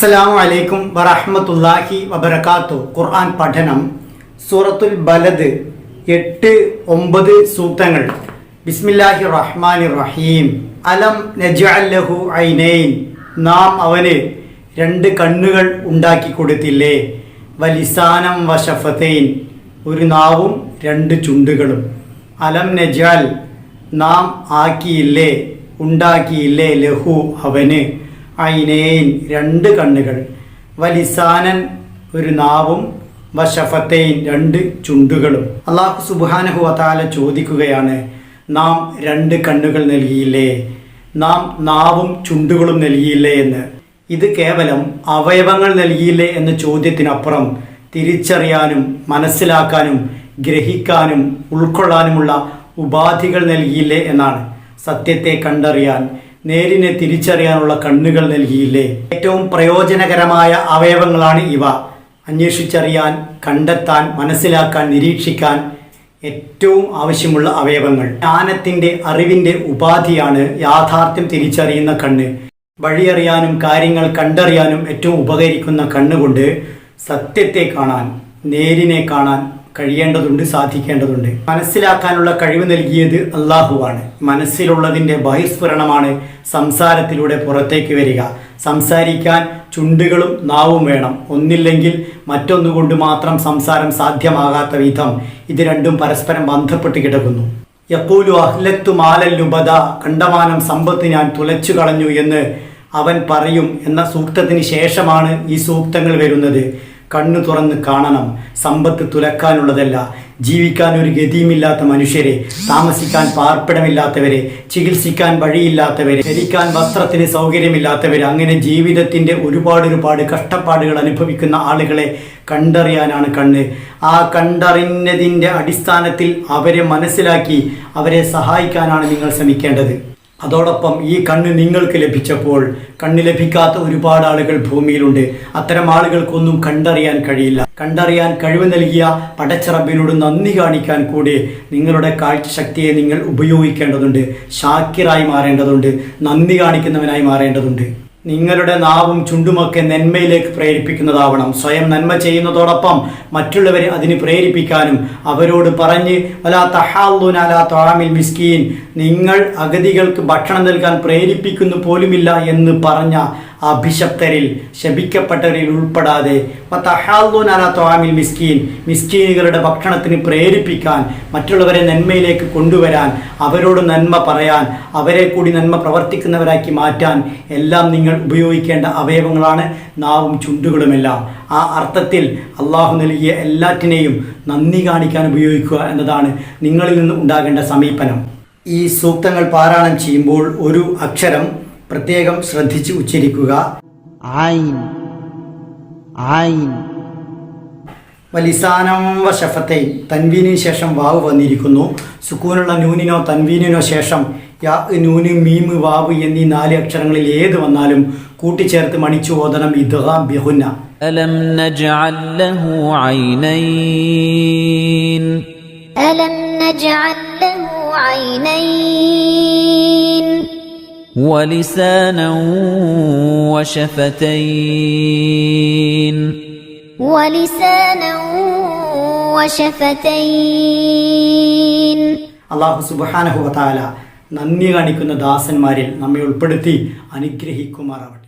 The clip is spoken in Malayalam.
അസ്സലാമു അലൈക്കും വറഹ്മത്തുള്ളാഹി വബർക്കാത്തു ഖുർആൻ പഠനം സൂറത്തുൽ ബലദ് എട്ട് ഒമ്പത് സൂക്തങ്ങൾ. ബിസ്മില്ലാഹി റഹ്മാൻ റഹീം. അലം നജഅല്ലഹു ഐനൈൻ. നാം അവന് രണ്ട് കണ്ണുകൾ ഉണ്ടാക്കി കൊടുത്തില്ലേ? വലിസാനം വഷഫതൈൻ ഒരു നാവും രണ്ട് ചുണ്ടുകളും. അലം നജാൽ നാം ആക്കിയില്ലേ? ഉണ്ടാക്കിയില്ലേ ലഹു അവന്? ഐനേൻ രണ്ട് കണ്ണുകൾ. വലിസാനൻ ഒരു നാവും. വശഫത്തേൻ രണ്ട് ചുണ്ടുകളും. അള്ളാഹു സുബാനഹു അതാല ചോദിക്കുകയാണ് നാം രണ്ട് കണ്ണുകൾ നൽകിയില്ലേ? നാം നാവും ചുണ്ടുകളും നൽകിയില്ലേ എന്ന്? ഇത് കേവലം അവയവങ്ങൾ നൽകിയില്ലേ എന്ന ചോദ്യത്തിനപ്പുറം തിരിച്ചറിയാനും മനസ്സിലാക്കാനും ഗ്രഹിക്കാനും ഉൾക്കൊള്ളാനുമുള്ള ഉപാധികൾ നൽകിയില്ലേ എന്നാണ്. സത്യത്തെ കണ്ടറിയാൻ നേരിനെ തിരിച്ചറിയാനുള്ള കണ്ണുകൾ നൽകിയില്ലേ? ഏറ്റവും പ്രയോജനകരമായ അവയവങ്ങളാണ് ഇവ. അന്വേഷിച്ചറിയാൻ കണ്ടെത്താൻ മനസ്സിലാക്കാൻ നിരീക്ഷിക്കാൻ ഏറ്റവും ആവശ്യമുള്ള അവയവങ്ങൾ. ജ്ഞാനത്തിന്റെ അറിവിന്റെ ഉപാധിയാണ് യാഥാർത്ഥ്യം തിരിച്ചറിയുന്ന കണ്ണ്. വഴിയറിയാനും കാര്യങ്ങൾ കണ്ടറിയാനും ഏറ്റവും ഉപകരിക്കുന്ന കണ്ണുകൊണ്ട് സത്യത്തെ കാണാൻ നേരിനെ കാണാൻ കഴിയേണ്ടതുണ്ട് സാധിക്കേണ്ടതുണ്ട്. മനസ്സിലാക്കാനുള്ള കഴിവ് നൽകിയത് അള്ളാഹുവാണ് മനസ്സിലുള്ളതിന്റെ ബഹിസ്ഫുരണമാണ് സംസാരത്തിലൂടെ പുറത്തേക്ക് വരിക. സംസാരിക്കാൻ ചുണ്ടുകളും നാവും വേണം. ഒന്നില്ലെങ്കിൽ മറ്റൊന്നുകൊണ്ട് മാത്രം സംസാരം സാധ്യമാകാത്ത വിധം ഇത് രണ്ടും പരസ്പരം ബന്ധപ്പെട്ട് കിടക്കുന്നു. എപ്പോലും അഹ്ലത്തു മാലല്ലുബദ കണ്ടമാനം സമ്പത്ത് ഞാൻ തുലച്ചു കളഞ്ഞു എന്ന് അവൻ പറയും എന്ന സൂക്തത്തിന് ശേഷമാണ് ഈ സൂക്തങ്ങൾ വരുന്നത്. കണ്ണു തുറന്ന് കാണണം. സമ്പത്ത് തുലക്കാനുള്ളതല്ല. ജീവിക്കാൻ ഒരു ഗതിയുമില്ലാത്ത മനുഷ്യരെ താമസിക്കാൻ പാർപ്പിടമില്ലാത്തവരെ ചികിത്സിക്കാൻ വഴിയില്ലാത്തവരെ ധരിക്കാൻ വസ്ത്രത്തിന് സൗകര്യമില്ലാത്തവരെ അങ്ങനെ ജീവിതത്തിന്റെ ഒരുപാട് ഒരുപാട് കഷ്ടപ്പാടുകൾ അനുഭവിക്കുന്ന ആളുകളെ കണ്ടറിയാനാണ് കണ്ണ്. ആ കണ്ടറിഞ്ഞതിന്റെ അടിസ്ഥാനത്തിൽ അവരെ മനസ്സിലാക്കി അവരെ സഹായിക്കാനാണ് നിങ്ങൾ ശ്രമിക്കേണ്ടത്. അതോടൊപ്പം ഈ കണ്ണ് നിങ്ങൾക്ക് ലഭിച്ചപ്പോൾ കണ്ണ് ലഭിക്കാത്ത ഒരുപാട് ആളുകൾ ഭൂമിയിലുണ്ട്. അത്തരം ആളുകൾക്കൊന്നും കണ്ടറിയാൻ കഴിയില്ല. കണ്ടറിയാൻ കഴിവ് നൽകിയ പടച്ചറബിനോട് നന്ദി കാണിക്കാൻ കൂടി നിങ്ങളുടെ കാഴ്ചശക്തിയെ നിങ്ങൾ ഉപയോഗിക്കേണ്ടതുണ്ട്. ഷാക്കിറായി മാറേണ്ടതുണ്ട്. നന്ദി കാണിക്കുന്നവനായി മാറേണ്ടതുണ്ട്. നിങ്ങളുടെ നാവും ചുണ്ടുമൊക്കെ നന്മയിലേക്ക് പ്രേരിപ്പിക്കുന്നതാവണം. സ്വയം നന്മ ചെയ്യുന്നതോടൊപ്പം മറ്റുള്ളവരെ അതിന് പ്രേരിപ്പിക്കാനും അവരോട് പറഞ്ഞ് വലാ തഹാൽ തൊഴാമിൽ മിസ്കീൻ. നിങ്ങൾ അഗതികൾക്ക് ഭക്ഷണം നൽകാൻ പ്രേരിപ്പിക്കുന്നു പോലുമില്ല എന്ന് പറഞ്ഞ അഭിശപ്തരിൽ ശപിക്കപ്പെട്ടവരിൽ ഉൾപ്പെടാതെ മിസ്കീൻ മിസ്കീനുകളുടെ ഭക്ഷണത്തിന് പ്രേരിപ്പിക്കാൻ മറ്റുള്ളവരെ നന്മയിലേക്ക് കൊണ്ടുവരാൻ അവരോട് നന്മ പറയാൻ അവരെ കൂടി നന്മ പ്രവർത്തിക്കുന്നവരാക്കി മാറ്റാൻ എല്ലാം നിങ്ങൾ ഉപയോഗിക്കേണ്ട അവയവങ്ങളാണ്. നാവും ചുണ്ടുകളുമെല്ലാം. ആ അർത്ഥത്തിൽ അള്ളാഹു നൽകിയ എല്ലാറ്റിനെയും നന്ദി കാണിക്കാൻ ഉപയോഗിക്കുക എന്നതാണ് നിങ്ങളിൽ നിന്ന് ഉണ്ടാകേണ്ട സമീപനം. ഈ സൂക്തങ്ങൾ പാരായണം ചെയ്യുമ്പോൾ ഒരു അക്ഷരം പ്രത്യേകം ശ്രദ്ധിച്ച് ഉച്ചരിക്കുക. വലിസാനം വശഫത്തെ തൻവീനിന് ശേഷം വാവ് വന്നിരിക്കുന്നു. സുക്കൂനുള്ള നൂനിനോ തൻവീനിനോ ശേഷം യാ നൂന് മീമ് വാവ് എന്നീ നാല് അക്ഷരങ്ങളിൽ ഏത് വന്നാലും കൂട്ടിച്ചേർത്ത് മണിച്ചു ഓതണം ഇദ്ഹാം ബിഹുന്ന. അലം ഐനൈൻ. അലം ഐനൈൻ. ولسانا وشفتين ولسانا وشفتين അള്ളാഹു സുബാനഹുവതാല നന്ദി കാണിക്കുന്ന ദാസന്മാരിൽ നമ്മെ ഉൾപ്പെടുത്തി അനുഗ്രഹിക്കുമാറാവട്ടെ